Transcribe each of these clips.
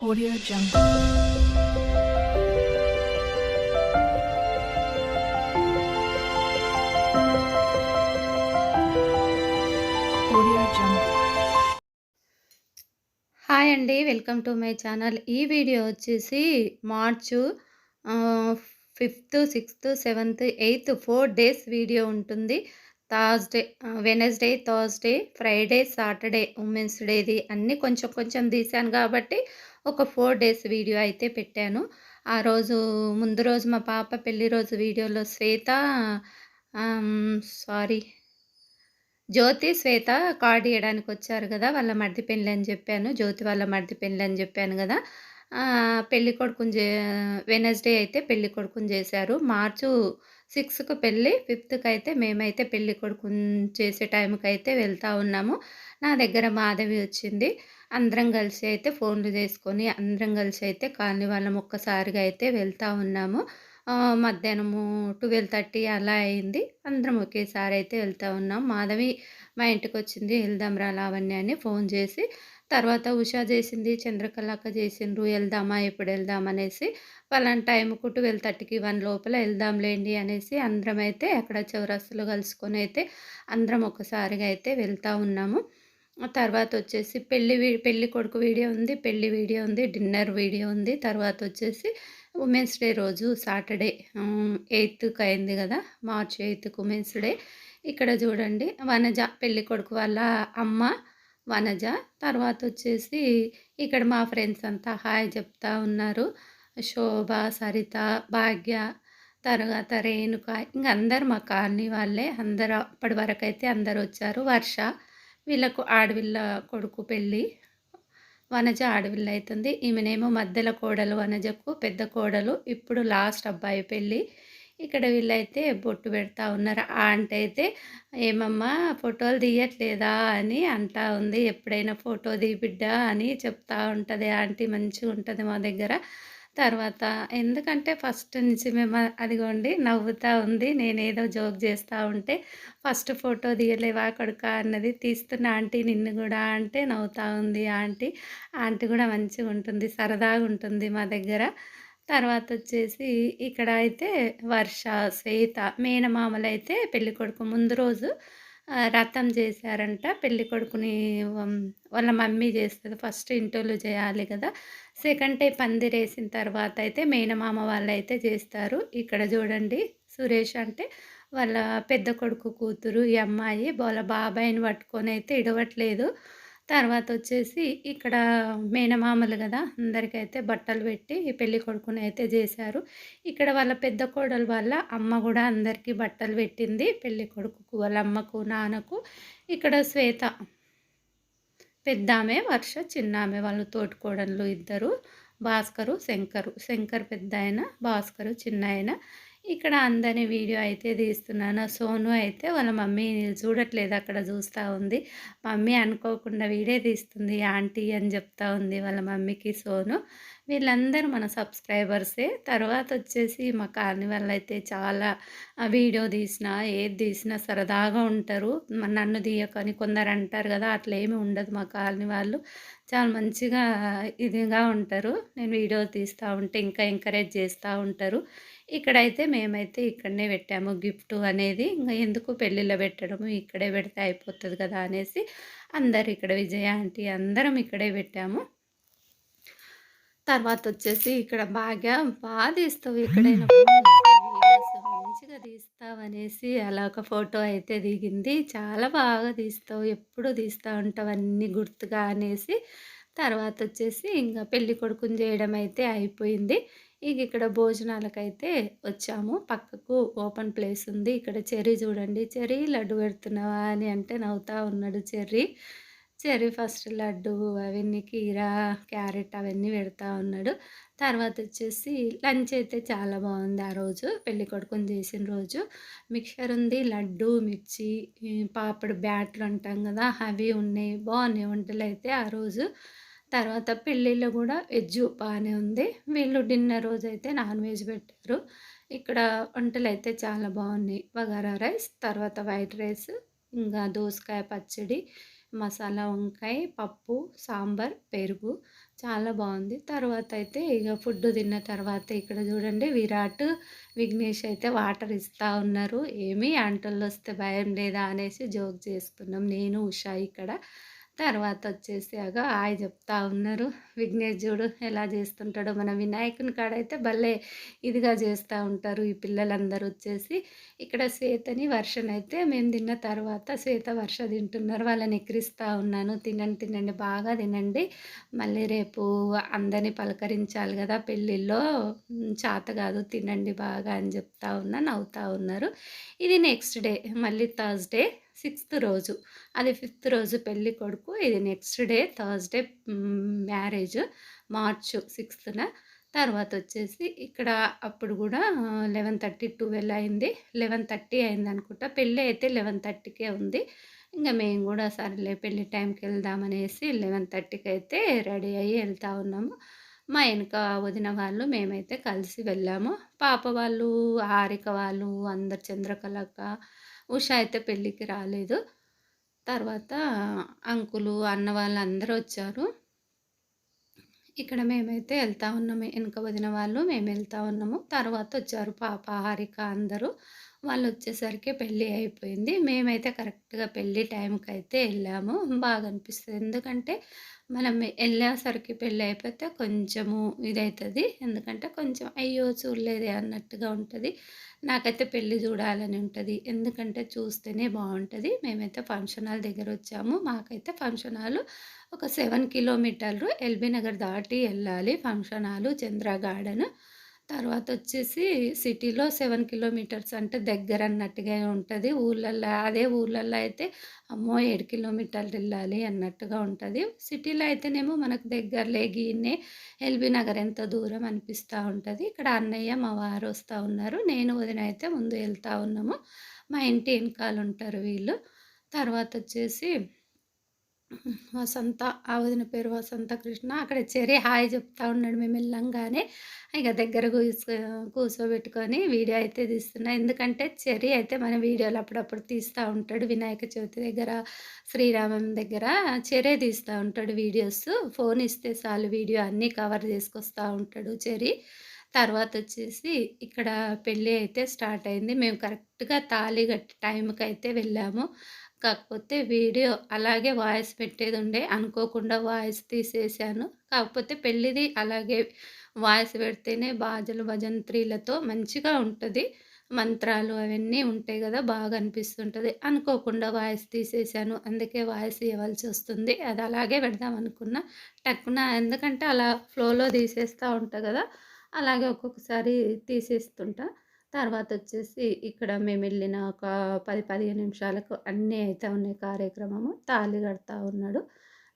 Audio Jungle. Hi అండి welcome to my channel video video వచ్చేసి March fifth sixth seventh eighth four days video ఉంటుంది. Thursday Wednesday Thursday Friday Saturday women's డేది అన్నీ కొంచెం కొంచెం తీశాను కాబట్టి ఒక ఫోర్ డేస్ వీడియో అయితే పెట్టాను. ఆ రోజు ముందు రోజు మా పాప పెళ్ళి రోజు వీడియోలో శ్వేత సారీ జ్యోతి శ్వేత కార్డు ఇవ్వడానికి వచ్చారు కదా వాళ్ళ మరిది పెళ్ళి అని చెప్పాను. జ్యోతి వాళ్ళ మరిది పెళ్ళి అని చెప్పాను కదా. ఆ, పెళ్ళి కొడుకుని చే వెనస్డే అయితే పెళ్ళి కొడుకుని చేశారు. మార్చు సిక్స్కు పెళ్ళి ఫిఫ్త్కి అయితే మేమైతే పెళ్ళి కొడుకుని చేసే టైంకి అయితే వెళ్తూ ఉన్నాము. నా దగ్గర మాధవి వచ్చింది. అందరం కలిసి అయితే ఫోన్లు చేసుకొని అందరం కలిసి అయితే కాలనీ వాళ్ళం ఒక్కసారిగా అయితే వెళ్తూ ఉన్నాము. మధ్యాహ్నము ట్వెల్వ్ థర్టీ అలా అయింది. అందరం ఒకేసారి అయితే వెళ్తూ ఉన్నాం. మాధవి మా ఇంటికి వచ్చింది. వెళ్దాం రా లావణ్య అని ఫోన్ చేసి తర్వాత ఉషా చేసింది చంద్రకళక్క చేసిండ్రు వెళ్దామా ఎప్పుడు వెళ్దాం అనేసి పలానా టైంకు ట్వెల్వ్ థర్టీకి వన్ లోపల వెళ్దాంలేండి అనేసి అందరం అయితే అక్కడ చౌరస్తులు కలుసుకొని అయితే అందరం ఒకసారిగా అయితే వెళ్తూ ఉన్నాము. తర్వాత వచ్చేసి పెళ్ళి పెళ్ళి కొడుకు వీడియో ఉంది పెళ్ళి వీడియో ఉంది డిన్నర్ వీడియో ఉంది. తర్వాత వచ్చేసి ఉమెన్స్ డే రోజు సాటర్డే ఎయిత్కి అయింది కదా మార్చ్ ఎయిత్కి ఉమెన్స్ డే. ఇక్కడ చూడండి వనజ పెళ్ళి కొడుకు వాళ్ళ అమ్మ వనజ. తర్వాత వచ్చేసి ఇక్కడ మా ఫ్రెండ్స్ అంతా హాయ్ చెప్తా ఉన్నారు. శోభ సరిత భాగ్య తర్వాత రేణుక. ఇంక అందరు మా కాలనీ వాళ్ళే. అందరు అప్పటి వరకు అయితే అందరు వచ్చారు. వర్ష వీళ్ళకు ఆడవిల్ల కొడుకు పెళ్ళి. వనజ ఆడవిల్ల అవుతుంది ఈమెనేమో మధ్యలో కోడలు వనజకు పెద్ద కోడలు. ఇప్పుడు లాస్ట్ అబ్బాయి పెళ్ళి. ఇక్కడ వీళ్ళైతే బొట్టు పెడతా ఉన్నారు. ఆ అయితే ఏమమ్మా ఫోటోలు తీయట్లేదా అని అంటా ఉంది. ఎప్పుడైనా ఫోటో దిగిబిడ్డా బిడ్డ అని చెప్తా ఉంటుంది. ఆంటీ మంచిగా ఉంటుంది మా దగ్గర. తర్వాత ఎందుకంటే ఫస్ట్ నుంచి మేము అదిగోండి నవ్వుతూ ఉంది నేనేదో జోక్ చేస్తూ ఉంటే ఫస్ట్ ఫోటో దిగలేవా కొడుక అన్నది తీస్తున్న ఆంటీ నిన్ను కూడా అంటే నవ్వుతూ ఉంది ఆంటీ. ఆంటీ కూడా మంచిగా ఉంటుంది సరదాగా ఉంటుంది మా దగ్గర. తర్వాత వచ్చేసి ఇక్కడ అయితే వర్ష శ్వేత మేనమామలు అయితే పెళ్ళికొడుకు ముందు రోజు రథం చేశారంట. పెళ్ళి కొడుకుని వాళ్ళ మమ్మీ చేస్తుంది. ఫస్ట్ ఇంటోళ్ళు చేయాలి కదా. సెకండ్ డే పందిరేసిన తర్వాత అయితే మేనమామ వాళ్ళు అయితే చేస్తారు. ఇక్కడ చూడండి సురేష్ అంటే వాళ్ళ పెద్ద కొడుకు కూతురు ఈ అమ్మాయి. వాళ్ళ బాబాయిని పట్టుకొని అయితే ఇడవట్లేదు. తర్వాత వచ్చేసి ఇక్కడ మేనమామలు కదా అందరికైతే బట్టలు పెట్టి ఈ పెళ్ళి కొడుకుని అయితే చేశారు ఇక్కడ వాళ్ళ పెద్ద కోడలు వాళ్ళ అమ్మ కూడా అందరికీ బట్టలు పెట్టింది పెళ్ళి కొడుకుకు వాళ్ళ అమ్మకు నాన్నకు. ఇక్కడ శ్వేత పెద్ద ఆమె వర్ష చిన్న ఆమె వాళ్ళు తోటికోడళ్ళు ఇద్దరు భాస్కరు శంకరు. శంకర్ పెద్ద ఆయన భాస్కరు చిన్న ఆయన ఇక్కడ అందని వీడియో అయితే తీస్తున్నాను. సోను అయితే వాళ్ళ మమ్మీ చూడట్లేదు అక్కడ చూస్తూ ఉంది. మమ్మీ అనుకోకుండా వీడియో తీస్తుంది ఆంటీ అని చెప్తా ఉంది వాళ్ళ మమ్మీకి సోను. వీళ్ళందరూ మన సబ్స్క్రైబర్సే. తర్వాత వచ్చేసి మా కాలనీ వాళ్ళు అయితే చాలా వీడియో తీసినా ఏది తీసినా సరదాగా ఉంటారు. నన్ను తీయకని కొందరు అంటారు కదా అట్లా ఏమీ ఉండదు మా కాలనీ వాళ్ళు చాలా మంచిగా ఇదిగా ఉంటారు. నేను వీడియో తీస్తూ ఉంటే ఇంకా ఎంకరేజ్ చేస్తూ ఉంటారు. ఇక్కడైతే మేమైతే ఇక్కడనే పెట్టాము. గిఫ్ట్ అనేది ఇంకా ఎందుకు పెళ్ళిలో పెట్టడము ఇక్కడే పెడితే అయిపోతుంది కదా అనేసి అందరు ఇక్కడ విజయ ఆంటీ అందరం ఇక్కడే పెట్టాము. తర్వాత వచ్చేసి ఇక్కడ బాగా బాగా తీస్తావు ఎక్కడైనా మంచిగా తీస్తావు అనేసి అలా ఒక ఫోటో అయితే దిగింది. చాలా బాగా తీస్తావు ఎప్పుడు తీస్తూ ఉంటావు అన్నీ గుర్తుగా అనేసి తర్వాత వచ్చేసి ఇంకా పెళ్ళి కొడుకుని చేయడం అయితే అయిపోయింది. ఇక ఇక్కడ భోజనాలకైతే వచ్చాము. పక్కకు ఓపెన్ ప్లేస్ ఉంది. ఇక్కడ చెర్రీ చూడండి. చెర్రీ లడ్డు పెడుతున్నావా అని అంటే నవ్వుతా ఉన్నాడు చెర్రీ. చెర్రీ ఫస్ట్ లడ్డు అవన్నీ కీరా క్యారెట్ అవన్నీ పెడతా ఉన్నాడు. తర్వాత వచ్చేసి లంచ్ అయితే చాలా బాగుంది ఆ రోజు. పెళ్ళి కొడుకుని చేసిన రోజు. మిక్చర్ ఉంది లడ్డు మిర్చి పాపడు బ్యాట్లు అంటాం కదా అవి ఉన్నాయి. బాగున్నాయి వంటలు అయితే ఆ రోజు. తర్వాత పెళ్ళిళ్ళు కూడా వెజ్ బాగానే ఉంది. వీళ్ళు డిన్నర్ రోజు అయితే నాన్ వెజ్ పెట్టారు. ఇక్కడ వంటలు అయితే చాలా బాగున్నాయి. బగారా రైస్ తర్వాత వైట్ రైస్ ఇంకా దోసకాయ పచ్చడి మసాలా వంకాయ పప్పు సాంబార్ పెరుగు చాలా బాగుంది. తర్వాత అయితే ఇక ఫుడ్ తిన్న తర్వాత ఇక్కడ చూడండి విరాట్ విఘ్నేష్ అయితే వాటర్ ఇస్తూ ఉన్నారు. ఏమీ అంటల్లో వస్తే భయం లేదా అనేసి జోక్ చేస్తున్నాం. నేను ఉషా ఇక్కడ. తర్వాత వచ్చేసి అగ హాయ్ చెప్తా ఉన్నారు. విఘ్నేష్ చూడు ఎలా చేస్తుంటాడో మన వినాయకుని కాడైతే భలే ఇదిగా చేస్తూ ఉంటారు ఈ పిల్లలందరూ వచ్చేసి ఇక్కడ శ్వేతని వర్షం అయితే మేము తిన్న తర్వాత శ్వేత వర్ష తింటున్నారు. వాళ్ళని ఎక్కిరిస్తూ ఉన్నాను. తినండి తినండి బాగా తినండి. మళ్ళీ రేపు అందరినీ పలకరించాలి కదా పెళ్ళిళ్ళో చాత కాదు తినండి బాగా అని చెప్తా ఉన్నా నవ్వుతూ ఉన్నారు. ఇది నెక్స్ట్ డే మళ్ళీ థర్స్డే. సిక్స్త్ రోజు. అది ఫిఫ్త్ రోజు పెళ్ళి కొడుకు. ఇది next day Thursday marriage March సిక్స్త్న. తర్వాత వచ్చేసి ఇక్కడ అప్పుడు కూడా లెవెన్ థర్టీ ట్వెల్వ్ అయింది లెవెన్ థర్టీ అయింది అనుకుంటా. పెళ్ళి అయితే లెవెన్ థర్టీకే ఉంది. ఇంకా మేము కూడా సరేలే పెళ్ళి టైంకి వెళ్దామనేసి లెవెన్ థర్టీకి అయితే రెడీ అయ్యి వెళ్తూ ఉన్నాము. మా వెనుక వదిన వాళ్ళు మేమైతే కలిసి వెళ్ళాము. పాప వాళ్ళు హారిక వాళ్ళు అందరు చంద్రకళక్క ఉష అయితే పెళ్ళికి రాలేదు. తర్వాత అంకులు అన్న వాళ్ళు అందరూ వచ్చారు. ఇక్కడ మేమైతే వెళ్తా ఉన్నాము. వెనుక వదిన వాళ్ళు మేము వెళ్తా ఉన్నాము. తర్వాత వచ్చారు పాప హారిక అందరూ. వాళ్ళు వచ్చేసరికి పెళ్ళి అయిపోయింది. మేమైతే కరెక్ట్గా పెళ్ళి టైంకి అయితే వెళ్ళాము బాగా అనిపిస్తుంది ఎందుకంటే మనం వెళ్ళేసరికి పెళ్ళి అయిపోతే కొంచెము ఇదవుతుంది ఎందుకంటే కొంచెం అయ్యో చూడలేదే అన్నట్టుగా ఉంటుంది. నాకైతే పెళ్ళి చూడాలని ఉంటుంది. ఎందుకంటే చూస్తేనే బాగుంటుంది. మేమైతే ఫంక్షన్ హాల్ దగ్గర వచ్చాము మాకైతే ఫంక్షన్ హాల్ ఒక సెవెన్ కిలోమీటర్లు ఎల్బీ నగర్ దాటి వెళ్ళాలి ఫంక్షన్ హాల్ చంద్ర గార్డెన్. తర్వాత వచ్చేసి సిటీలో సెవెన్ కిలోమీటర్స్ అంటే దగ్గర అన్నట్టుగా ఉంటుంది. ఊళ్ళల్లో అదే ఊళ్ళల్లో అయితే అమ్మో ఏడు కిలోమీటర్లు వెళ్ళాలి అన్నట్టుగా ఉంటుంది. సిటీలో అయితేనేమో మనకు దగ్గరలే గీనే ఎల్బీ నగర్ ఎంత దూరం అనిపిస్తూ ఉంటుంది. ఇక్కడ అన్నయ్య మా వారు వస్తూ ఉన్నారు. నేను వదిన అయితే ముందు వెళ్తూ ఉన్నాము. మా ఇంటి వెనకాల ఉంటారు వీళ్ళు. తర్వాత వచ్చేసి వసంత ఆ వదిన పేరు వసంత కృష్ణ. అక్కడ చెరి హాయ్ చెప్తా ఉన్నాడు మేము వెళ్ళంగానే ఇక దగ్గర కూర్చోబెట్టుకొని వీడియో అయితే తీస్తున్నా. ఎందుకంటే చెరి అయితే మన వీడియోలు అప్పుడప్పుడు తీస్తూ ఉంటాడు వినాయక చవితి దగ్గర శ్రీరామం దగ్గర. చెరే తీస్తూ ఉంటాడు వీడియోస్. ఫోన్ ఇస్తే చాలు వీడియో అన్నీ కవర్ చేసుకొస్తూ ఉంటాడు చెరి తర్వాత వచ్చేసి ఇక్కడ పెళ్ళి అయితే స్టార్ట్ అయింది. మేము కరెక్ట్గా తాళి కట్టి టైంకి అయితే వెళ్ళాము. కాకపోతే వీడియో అలాగే వాయిస్ పెట్టేది ఉండే అనుకోకుండా వాయిస్ తీసేసాను కాకపోతే పెళ్ళిది అలాగే వాయిస్ పెడితేనే బాజలు భజంత్రీలతో మంచిగా ఉంటుంది. మంత్రాలు అవన్నీ ఉంటాయి కదా బాగా అనిపిస్తుంటుంది అనుకోకుండా వాయిస్ తీసేసాను అందుకే వాయిస్ ఇవ్వాల్సి వస్తుంది. అది అలాగే పెడదాం అనుకున్నా. టక్కున ఎందుకంటే అలా ఫ్లోలో తీసేస్తూ ఉంటా కదా అలాగే ఒక్కొక్కసారి తీసేస్తుంటా. తర్వాత వచ్చేసి ఇక్కడ మేము వెళ్ళిన ఒక పది పదిహేను నిమిషాలకు అన్నీ అయితే ఉన్నాయి కార్యక్రమము. తాళి కడతా ఉన్నాడు.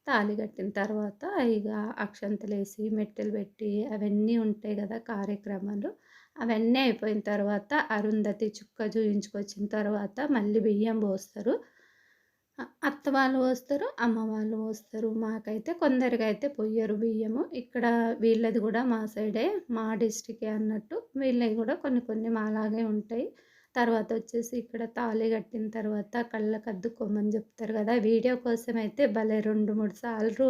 తాళి కట్టిన తర్వాత ఇక అక్షంతలేసి మెట్టెలు పెట్టి అవన్నీ ఉంటాయి కదా కార్యక్రమాలు. అవన్నీ అయిపోయిన తర్వాత అరుంధతి చుక్క చూయించుకొచ్చిన తర్వాత మళ్ళీ బియ్యం పోస్తారు. అత్త వాళ్ళు పోస్తారు అమ్మ వాళ్ళు పోస్తారు మాకైతే కొందరికి అయితే పొయ్యరు బియ్యము. ఇక్కడ వీళ్ళది కూడా మా సైడే మా డిస్టికే అన్నట్టు. వీళ్ళవి కూడా కొన్ని కొన్ని మాలాగే ఉంటాయి. తర్వాత వచ్చేసి ఇక్కడ తాళి కట్టిన తర్వాత కళ్ళకు అద్దుకోమని చెప్తారు కదా. వీడియో కోసం అయితే భలే రెండు మూడు సార్లు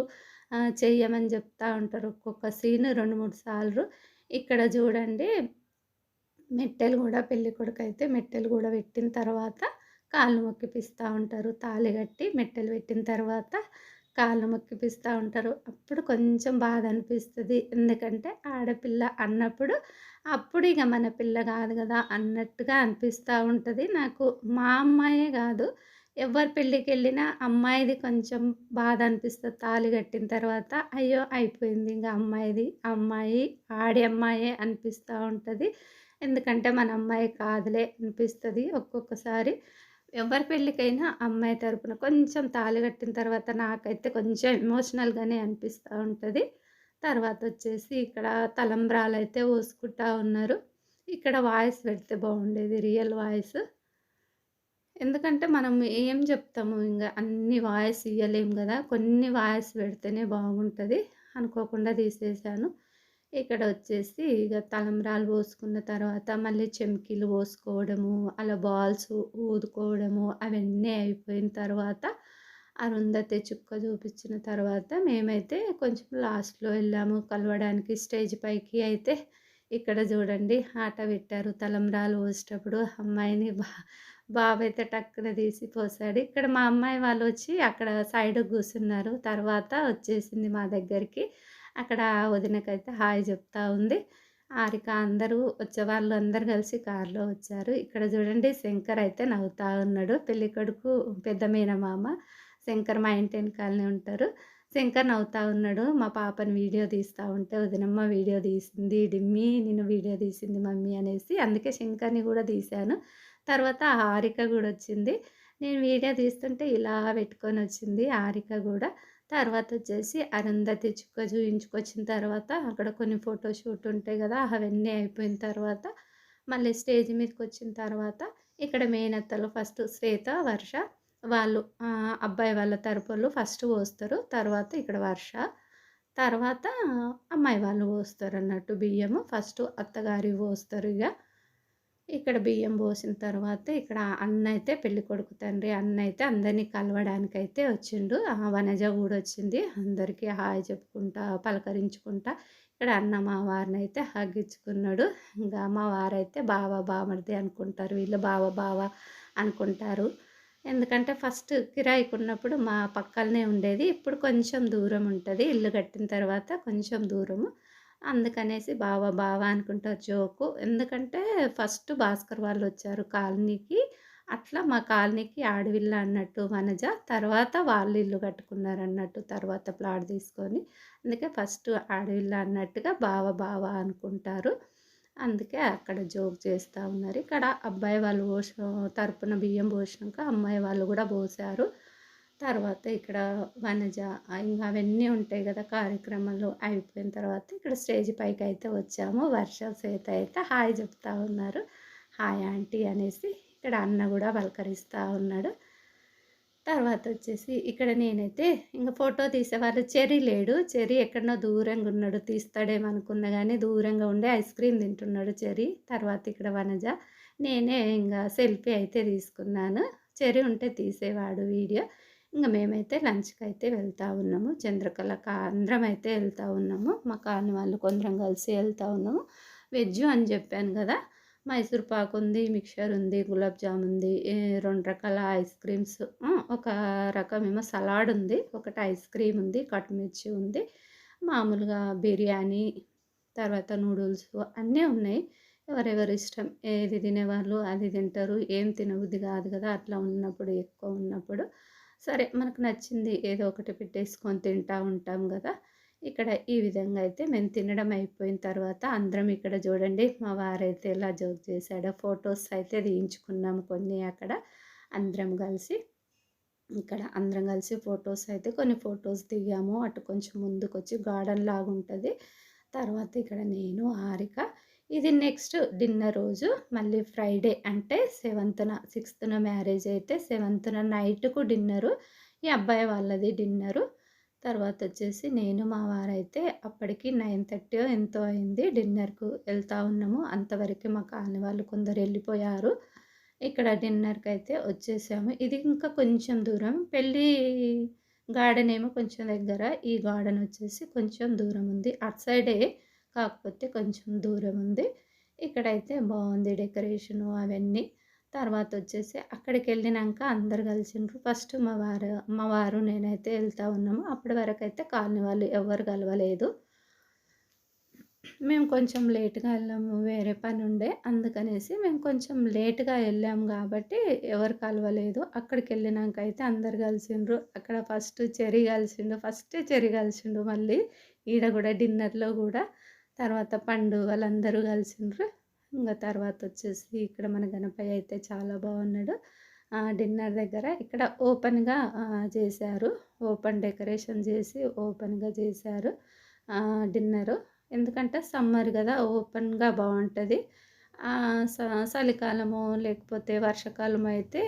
చెయ్యమని చెప్తా ఉంటారు. ఒక్కొక్క సీన్ రెండు మూడు సార్లు. ఇక్కడ చూడండి మెట్టెలు కూడా పెళ్ళికొడుకు అయితే మెట్టెలు కూడా పెట్టిన తర్వాత కాళ్ళు మొక్కిపిస్తూ ఉంటారు. తాళి కట్టి మెట్టెలు పెట్టిన తర్వాత కాళ్ళు మొక్కిపిస్తూ ఉంటారు. అప్పుడు కొంచెం బాధ అనిపిస్తుంది. ఎందుకంటే ఆడపిల్ల అన్నప్పుడు అప్పుడు ఇక మన పిల్ల కాదు కదా అన్నట్టుగా అనిపిస్తూ ఉంటుంది. నాకు మా అమ్మాయే కాదు. ఎవరి పెళ్ళికి వెళ్ళినా అమ్మాయిది కొంచెం బాధ అనిపిస్తుంది. తాళి కట్టిన తర్వాత అయ్యో అయిపోయింది ఇంకా అమ్మాయిది. అమ్మాయి ఆడి అమ్మాయే అనిపిస్తూ ఉంటుంది. ఎందుకంటే మన అమ్మాయి కాదులే అనిపిస్తుంది ఒక్కొక్కసారి. ఎవరి పెళ్ళికైనా అమ్మాయి తరపున కొంచెం తాళి కట్టిన తర్వాత నాకైతే కొంచెం ఎమోషనల్గానే అనిపిస్తూ ఉంటుంది. తర్వాత వచ్చేసి ఇక్కడ తలంబ్రాలు అయితే పోసుకుంటా ఉన్నారు. ఇక్కడ వాయిస్ పెడితే బాగుండేది రియల్ వాయిస్ ఎందుకంటే మనం ఏం చెప్తాము ఇంకా అన్ని వాయిస్ ఇవ్వలేము కదా. కొన్ని వాయిస్ పెడితేనే బాగుంటుంది. అనుకోకుండా తీసేసాను. ఇక్కడ వచ్చేసి ఇక తలంబ్రాలు పోసుకున్న తర్వాత మళ్ళీ చెమ్కీలు పోసుకోవడము అలా బాల్స్ ఊదుకోవడము అవన్నీ అయిపోయిన తర్వాత అరుంధతి చుక్క చూపించిన తర్వాత మేమైతే కొంచెం లాస్ట్‌లో వెళ్ళాము కలవడానికి స్టేజ్ పైకి అయితే ఇక్కడ చూడండి ఆట పెట్టారు తలంబ్రాలు పోసేటప్పుడు అమ్మాయిని బా అయితే టక్కున తీసి పోసాడు. ఇక్కడ మా అమ్మాయి వాళ్ళు వచ్చి అక్కడ సైడ్ కూర్చున్నారు. తర్వాత వచ్చేసింది మా దగ్గరికి. అక్కడ వదినకైతే హాయ్ చెప్తా ఉంది. హారిక అందరూ వచ్చేవాళ్ళు అందరూ కలిసి కారులో వచ్చారు. ఇక్కడ చూడండి శంకర్ అయితే నవ్వుతా ఉన్నాడు. పెళ్ళికొడుకు పెద్ద మేనమామ. శంకర్ మా ఇంటి వెనకాలనే ఉంటారు. శంకర్ నవ్వుతా ఉన్నాడు. మా పాపని వీడియో తీస్తా ఉంటే వదినమ్మ వీడియో తీసింది డిమ్మీ నేను వీడియో తీసింది మమ్మీ అనేసి అందుకే శంకర్‌ని కూడా తీశాను. తర్వాత హారిక కూడా వచ్చింది. నేను వీడియో తీస్తుంటే ఇలా పెట్టుకొని వచ్చింది హారిక కూడా. తర్వాత వచ్చేసి అరుంధతి చుక్క చూయించుకొచ్చిన తర్వాత అక్కడ కొన్ని ఫోటోషూట్ ఉంటాయి కదా! అవన్నీ అయిపోయిన తర్వాత మళ్ళీ స్టేజ్ మీదకి వచ్చిన తర్వాత ఇక్కడ మేనత్తలు ఫస్ట్ శ్వేత, వర్ష వాళ్ళు అబ్బాయి వాళ్ళ తరపులు ఫస్ట్ పోస్తారు. తర్వాత ఇక్కడ వర్ష. తర్వాత అమ్మాయి వాళ్ళు పోస్తారన్నట్టు బియ్యము. ఫస్ట్ అత్తగారి పోస్తారు ఇక ఇక్కడ బియ్యం పోసిన తర్వాత ఇక్కడ అన్న అయితే పెళ్ళికొడుకు తండ్రి అన్న అయితే కలవడానికి అయితే వచ్చిండు. ఆ! వనజ కూడా వచ్చింది. అందరికీ హాయ్ చెప్పుకుంటా, పలకరించుకుంటా ఇక్కడ అన్న మా వారినైతే అయితే హగ్గించుకున్నాడు ఇంకా మా వారైతే బావ, బామర్ది అనుకుంటారు. వీళ్ళు బావ, బావ అనుకుంటారు. ఎందుకంటే ఫస్ట్ కిరాయికి ఉన్నప్పుడు మా పక్కలనే ఉండేది. ఇప్పుడు కొంచెం దూరం ఉంటుంది ఇల్లు కట్టిన తర్వాత కొంచెం దూరము. అందుకనేసి బావ, బావా అనుకుంటా జోకు. ఎందుకంటే ఫస్ట్ భాస్కర్ వాళ్ళు వచ్చారు కాలనీకి. అట్లా మా కాలనీకి ఆడవిల్ల అన్నట్టు వనజ. తర్వాత వాళ్ళు ఇల్లు కట్టుకున్నారు అన్నట్టు తర్వాత ప్లాట్ తీసుకొని. అందుకే ఫస్ట్ ఆడవిల్ల అన్నట్టుగా బావ, బావ అనుకుంటారు. అందుకే అక్కడ జోక్ చేస్తా ఉన్నారు. ఇక్కడ అబ్బాయి వాళ్ళు పోసిన తరపున బియ్యం పోసినాక అమ్మాయి వాళ్ళు కూడా పోసారు. తర్వాత ఇక్కడ వనజ ఇంకా అవన్నీ ఉంటాయి కదా! కార్యక్రమాలు అయిపోయిన తర్వాత ఇక్కడ స్టేజ్ పైకి అయితే వచ్చాము. వర్ష, సేత అయితే హాయ్ చెప్తా ఉన్నారు. హాయ్ ఆంటీ అనేసి ఇక్కడ అన్న కూడా పలకరిస్తూ ఉన్నాడు. తర్వాత వచ్చేసి ఇక్కడ నేనైతే ఇంకా ఫోటో తీసేవాళ్ళు చెర్రీ లేడు. చెర్రీ ఎక్కడనో దూరంగా ఉన్నాడు. తీస్తాడేమో అనుకున్నా దూరంగా ఉండే ఐస్ క్రీమ్ తింటున్నాడు చెర్రీ. తర్వాత ఇక్కడ వనజ. నేనే ఇంకా సెల్ఫీ అయితే తీసుకున్నాను. చెర్రీ ఉంటే తీసేవాడు వీడియో. ఇంకా మేమైతే లంచ్కి అయితే వెళ్తూ ఉన్నాము. చంద్రకళ అందరం అయితే వెళ్తూ ఉన్నాము. మా కాని వాళ్ళు కొందరం కలిసి వెళ్తూ ఉన్నాము. వెజ్జు అని చెప్పాను కదా! మైసూర్ పాక్ ఉంది, మిక్చర్ ఉంది, గులాబ్ జామ్ ఉంది, రెండు రకాల ఐస్ క్రీమ్స్ ఒక రకం ఏమో సలాడ్ ఉంది. ఒకటి ఐస్ క్రీమ్ ఉంది, కట్మిర్చి ఉంది. మామూలుగా బిర్యానీ, తర్వాత నూడిల్స్ అన్నీ ఉన్నాయి. ఎవరెవరి ఇష్టం. ఏది తినేవాళ్ళు అది తింటారు. ఏం తినబుద్ధి కాదు కదా! అట్లా ఉన్నప్పుడు ఎక్కువ ఉన్నప్పుడు. సరే మనకు నచ్చింది ఏదో ఒకటి పెట్టేసుకొని తింటా ఉంటాం కదా! ఇక్కడ ఈ విధంగా అయితే మేము తినడం అయిపోయిన తర్వాత అందరం ఇక్కడ చూడండి మా వారైతే ఎలా జోక్ చేశాడో ఫొటోస్ అయితే తీయించుకున్నాము కొన్ని అక్కడ అందరం కలిసి. ఇక్కడ అందరం కలిసి ఫొటోస్ అయితే కొన్ని ఫొటోస్ దిగాము. అటు కొంచెం ముందుకొచ్చి గార్డెన్ లాగా ఉంటుంది తర్వాత ఇక్కడ నేను, హారిక ఇది నెక్స్ట్ డిన్నర్ రోజు మళ్ళీ ఫ్రైడే అంటే సెవెంత్‌న, సిక్స్త్‌న మ్యారేజ్ అయితే సెవెంత్‌న నైట్‌కు డిన్నరు. ఈ అబ్బాయి వాళ్ళది డిన్నరు. తర్వాత వచ్చేసి నేను, మా వారైతే అప్పటికి 9:30 ఎంతో అయింది. డిన్నర్‌కు వెళ్తా ఉన్నాము. అంతవరకు మా కాలనీ వాళ్ళు కొందరు వెళ్ళిపోయారు. ఇక్కడ డిన్నర్‌కైతే వచ్చేసాము. ఇది ఇంకా కొంచెం దూరం. పెళ్ళి గార్డెన్ ఏమో కొంచెం దగ్గర. ఈ గార్డెన్ వచ్చేసి కొంచెం దూరం ఉంది. అటు సైడే కాకపోతే కొంచెం దూరం ఉంది. ఇక్కడైతే బాగుంది డెకరేషను అవన్నీ. తర్వాత వచ్చేసి అక్కడికి వెళ్ళినాక అందరు కలిసిండ్రు. ఫస్ట్ మా వారు మా వారు నేనైతే వెళ్తా ఉన్నాము. అప్పటి వరకైతే కాలనీ వాళ్ళు ఎవ్వరు కలవలేదు. మేము కొంచెం లేట్‌గా వెళ్ళాము. వేరే పని ఉండే అందుకనేసి మేము కొంచెం లేట్‌గా వెళ్ళాము కాబట్టి ఎవరు కలవలేదు. అక్కడికెళ్ళినంక అయితే అందరు కలిసిండ్రు. అక్కడ ఫస్ట్ చెర్రీ కలిసిండు. ఫస్ట్ చెరి కలిసిండు మళ్ళీ. ఈడ కూడా డిన్నర్‌లో కూడా. తర్వాత పండు వాళ్ళందరూ కలిసిండ్రు. ఇంకా తర్వాత వచ్చేసి ఇక్కడ మన గణపయ్య అయితే చాలా బాగున్నాడు. డిన్నర్ దగ్గర ఇక్కడ ఓపెన్‌గా చేశారు. ఓపెన్ డెకరేషన్ చేసి ఓపెన్‌గా చేశారు. డిన్నరు. ఎందుకంటే సమ్మర్ కదా ఓపెన్‌గా బాగుంటుంది చలికాలము స లేకపోతే వర్షాకాలం అయితే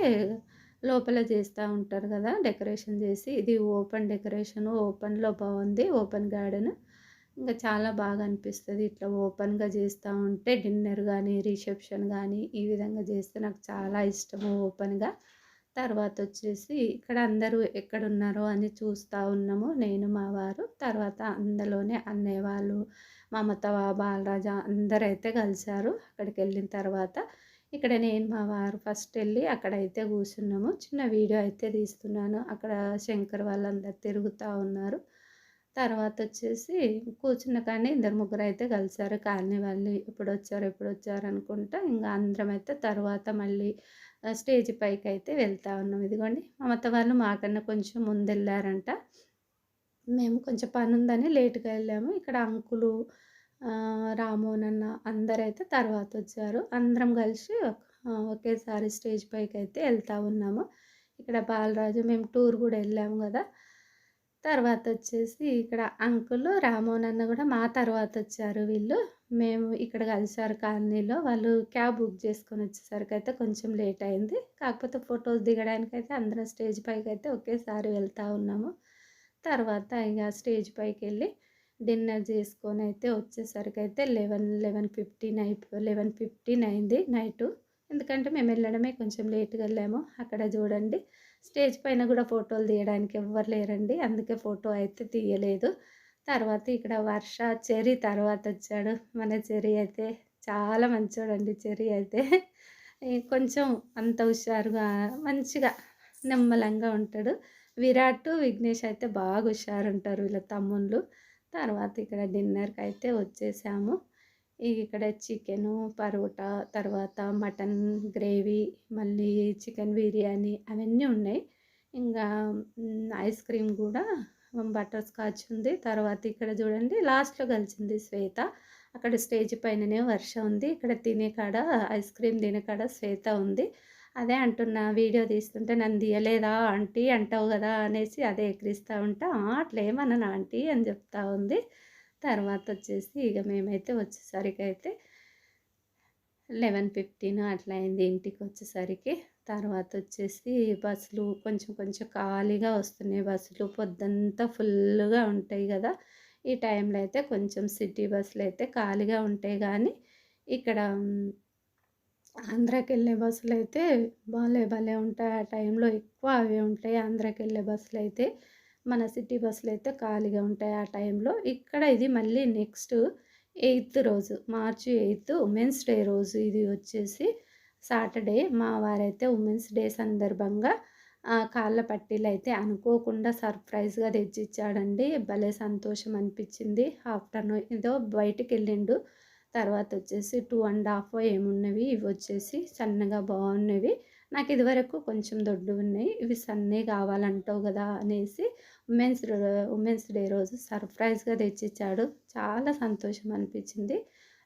లోపల చేస్తూ ఉంటారు కదా! డెకరేషన్ చేసి. ఇది ఓపెన్ డెకరేషను. ఓపెన్‌లో బాగుంది ఓపెన్ గార్డెన్. ఇంకా చాలా బాగా అనిపిస్తుంది. ఇట్లా ఓపెన్‌గా చేస్తూ ఉంటే డిన్నర్ కానీ రిసెప్షన్ కానీ ఈ విధంగా చేస్తే నాకు చాలా ఇష్టము ఓపెన్‌గా. తర్వాత వచ్చేసి ఇక్కడ అందరూ ఎక్కడున్నారో అని చూస్తూ ఉన్నాము. నేను మా వారు. తర్వాత అందులోనే అన్నయ్య వాళ్ళు మమత బాలరాజా అందరైతే కలిశారు అక్కడికి వెళ్ళిన తర్వాత. ఇక్కడ నేను మా వారు ఫస్ట్ వెళ్ళి అక్కడైతే కూర్చున్నాము. చిన్న వీడియో అయితే తీస్తున్నాను. అక్కడ శంకర్ వాళ్ళందరూ తిరుగుతూ ఉన్నారు. తర్వాత వచ్చేసి కూర్చున్న కానీ ఇద్దరు ముగ్గురు అయితే కలిసారు. కాలనీ వాళ్ళు ఎప్పుడు వచ్చారు ఎప్పుడు వచ్చారు అనుకుంటా. ఇంకా అందరం అయితే తర్వాత మళ్ళీ స్టేజ్ పైకి అయితే వెళ్తా ఉన్నాం. ఇదిగోండి మమత వాళ్ళు మాకన్నా కొంచెం ముందు వెళ్ళారంట మేము కొంచెం పని ఉందని లేటుగా వెళ్ళాము. ఇక్కడ అంకులు రామోనన్న అందరైతే తర్వాత వచ్చారు అందరం కలిసి ఒకేసారి స్టేజ్ పైకి అయితే వెళ్తూ ఉన్నాము. ఇక్కడ బాలరాజు మేము టూర్ కూడా వెళ్ళాము కదా. తర్వాత వచ్చేసి ఇక్కడ అంకుల్ రామోనన్న కూడా మా తర్వాత వచ్చారు వీళ్ళు. మేము ఇక్కడ కలిసారు కాలనీలో. వాళ్ళు క్యాబ్ బుక్ చేసుకొని వచ్చేసరికి అయితే కొంచెం లేట్ అయింది కాకపోతే ఫొటోస్ దిగడానికి అయితే అందరం స్టేజ్ పైకి అయితే ఒకేసారి వెళ్తూ ఉన్నాము. తర్వాత ఇక స్టేజ్ పైకి వెళ్ళి డిన్నర్ చేసుకొని అయితే వచ్చేసరికి అయితే లెవెన్ లెవెన్ ఫిఫ్టీన్ అయిపో లెవెన్ ఫిఫ్టీన్ అయింది నైటు. ఎందుకంటే మేము వెళ్ళడమే కొంచెం లేట్గా వెళ్ళాము. అక్కడ చూడండి. స్టేజ్ పైన కూడా ఫోటోలు తీయడానికి ఎవ్వరు లేరండి. అందుకే ఫోటో అయితే తీయలేదు. తర్వాత ఇక్కడ వర్ష చెరి తర్వాత వచ్చాడు. మన చెరి అయితే చాలా మంచోడండి చెరి అయితే. కొంచెం అంత హుషారుగా మంచిగా నిమ్మలంగా ఉంటాడు. విరాట్ విఘ్నేష్ అయితే బాగా హుషారు ఉంటారు వీళ్ళ తమ్ముళ్ళు. తర్వాత ఇక్కడ డిన్నర్కి అయితే వచ్చేసాము. ఇక్కడ చికెను పరోటా తర్వాత మటన్ గ్రేవీ మళ్ళీ చికెన్ బిర్యానీ అవన్నీ ఉన్నాయి. ఇంకా ఐస్ క్రీమ్ కూడా బటర్ స్కాచ్ ఉంది. తర్వాత ఇక్కడ చూడండి లాస్ట్లో కలిసింది శ్వేత. అక్కడ స్టేజ్ పైననే వర్ష ఉంది. ఇక్కడ తినే కాడ ఐస్ క్రీమ్ తినే కాడ శ్వేత ఉంది. అదే అంటున్నా వీడియో తీస్తుంటే నన్ను తీయలేదా ఆంటీ? అంటావు కదా అనేసి అదే ఎక్కిరిస్తూ ఉంటా. అట్లా ఆంటీ అని చెప్తా ఉంది. తర్వాత వచ్చేసి ఇక మేమైతే వచ్చేసరికి అయితే లెవెన్ ఫిఫ్టీన్ అట్లా అయింది ఇంటికి వచ్చేసరికి తర్వాత వచ్చేసి బస్సులు కొంచెం కొంచెం ఖాళీగా వస్తున్నాయి బస్సులు. పొద్దంతా ఫుల్గా ఉంటాయి కదా. ఈ టైంలో అయితే కొంచెం సిటీ బస్సులు అయితే ఖాళీగా ఉంటాయి కానీ ఇక్కడ ఆంధ్రాకి వెళ్ళే బస్సులు అయితే భలే భలే ఉంటాయి. ఆ టైంలో ఎక్కువ అవే ఉంటాయి. ఆంధ్రాకి వెళ్ళే బస్సులు అయితే మన సిటీ బస్సులు అయితే ఖాళీగా ఉంటాయి ఆ టైంలో. ఇక్కడ ఇది మళ్ళీ నెక్స్ట్ ఎయిత్ రోజు మార్చి ఎయిత్ ఉమెన్స్ డే రోజు ఇది వచ్చేసి సాటర్డే. మా వారైతే ఉమెన్స్ డే సందర్భంగా కాళ్ళ పట్టీలు అయితే అనుకోకుండా సర్ప్రైజ్గా తెచ్చిచ్చాడండి. భలే సంతోషం అనిపించింది. ఆఫ్టర్నూన్ ఏదో బయటికి వెళ్ళిండు తర్వాత వచ్చేసి టూ అండ్ హాఫ్ ఏమున్నవి ఇవి వచ్చేసి సన్నగా బాగున్నవి. నాకు ఇదివరకు కొంచెం దొడ్డు ఉన్నాయి. ఇవి సన్నీ కావాలంటావు కదా అనేసి ఉమెన్స్ ఉమెన్స్ డే రోజు సర్ప్రైజ్గా తెచ్చిచ్చాడు. చాలా సంతోషం అనిపించింది.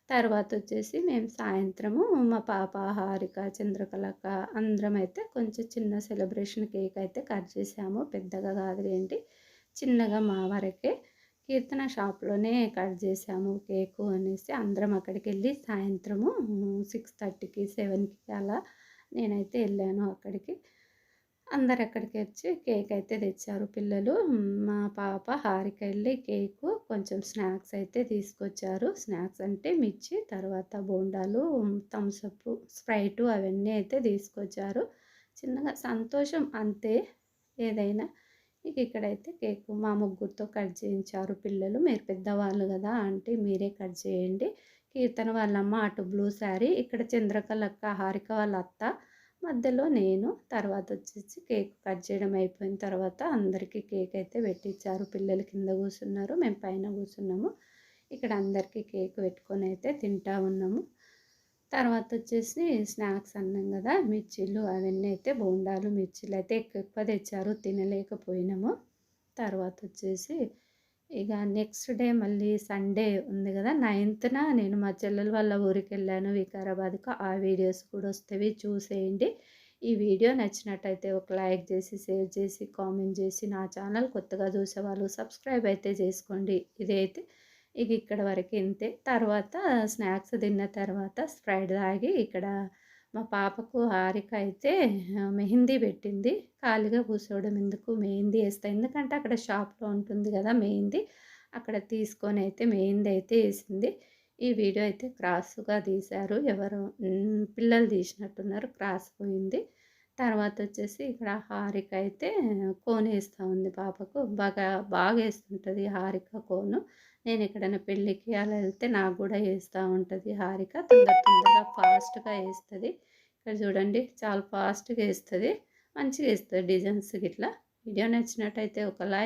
తర్వాత వచ్చేసి మేము సాయంత్రము మా పాప హారిక చంద్రకళక అందరం అయితే కొంచెం చిన్న సెలబ్రేషన్ కేక్ అయితే కట్ చేసాము. పెద్దగా కాదు ఏంటి? చిన్నగా మా వరకే కీర్తన షాప్లోనే కట్ చేసాము కేకు అనేసి అందరం అక్కడికి వెళ్ళి సాయంత్రము సిక్స్ థర్టీకి సెవెన్కి అలా నేనైతే వెళ్ళాను అక్కడికి. అందరు అక్కడికి వచ్చి కేక్ అయితే తెచ్చారు పిల్లలు. మా పాప హారిక వెళ్ళి కేకు కొంచెం స్నాక్స్ అయితే తీసుకొచ్చారు. స్నాక్స్ అంటే మిర్చి తర్వాత బోండాలు థమ్స్అప్ స్ప్రైటు అవన్నీ అయితే తీసుకొచ్చారు. చిన్నగా సంతోషం అంతే. ఏదైనా ఇక ఇక్కడైతే కేకు మా ముగ్గురితో కట్ చేయించారు పిల్లలు. మీరు పెద్దవాళ్ళు కదా అంటే మీరే కట్ చేయండి. కీర్తన వాళ్ళమ్మ అటు బ్లూ శారీ ఇక్కడ చంద్రకళక్క హారిక వాళ్ళ అత్త మధ్యలో నేను తర్వాత వచ్చేసి కేక్ కట్ చేయడం అయిపోయిన తర్వాత అందరికీ కేక్ అయితే పెట్టించారు పిల్లలు కింద కూర్చున్నారు మేము పైన కూర్చున్నాము. ఇక్కడ అందరికీ కేక్ పెట్టుకొని అయితే తింటా ఉన్నాము. తర్వాత వచ్చేసి స్నాక్స్ అన్నాం కదా మిర్చీలు అవన్నీ అయితే బోండాలు మిర్చీలు అయితే ఎక్కువ ఎక్కువ తెచ్చారు తినలేకపోయినాము. తర్వాత వచ్చేసి ఇక నెక్స్ట్ డే మళ్ళీ సండే ఉంది కదా నైన్త్న నేను మా చెల్లెల వాళ్ళ ఊరికి వెళ్ళాను వికారాబాద్కు. ఆ వీడియోస్ కూడా వస్తాయి చూసేయండి. ఈ వీడియో నచ్చినట్టయితే ఒక లైక్ చేసి షేర్ చేసి కామెంట్ చేసి నా ఛానల్ కొత్తగా చూసేవాళ్ళు సబ్స్క్రైబ్ అయితే చేసుకోండి. ఇదైతే ఇక ఇక్కడ వరకు ఇంతే. తర్వాత స్నాక్స్ తిన్న తర్వాత స్ప్రైడ్ తాగి ఇక్కడ మా పాపకు హారిక అయితే మెహందీ పెట్టింది. ఖాళీగా కూర్చోవడం ఎందుకు? మెహందీ వేస్తా ఎందుకంటే అక్కడ షాప్లో ఉంటుంది కదా మెహందీ. అక్కడ తీసుకొని అయితే మెహందీ అయితే వేసింది. ఈ వీడియో అయితే క్రాస్గా తీశారు. ఎవరు పిల్లలు తీసినట్టున్నారు. క్రాస్ పోయింది. తర్వాత వచ్చేసి ఇక్కడ హారిక అయితే కోన్ వేస్తూ ఉంది పాపకు. బాగా బాగా వేస్తుంటుంది హారిక కోను. నేను ఎక్కడైనా పెళ్ళికి అలా వెళ్తే నాకు కూడా వేస్తూ ఉంటుంది హారిక. తొందర తొందరగా ఫాస్ట్గా వేస్తుంది ఇక్కడ చూడండి చాలా ఫాస్ట్గా వేస్తుంది మంచిగా వేస్తుంది డిజైన్స్ ఇట్లా వీడియో నచ్చినట్టయితే ఒక లైక్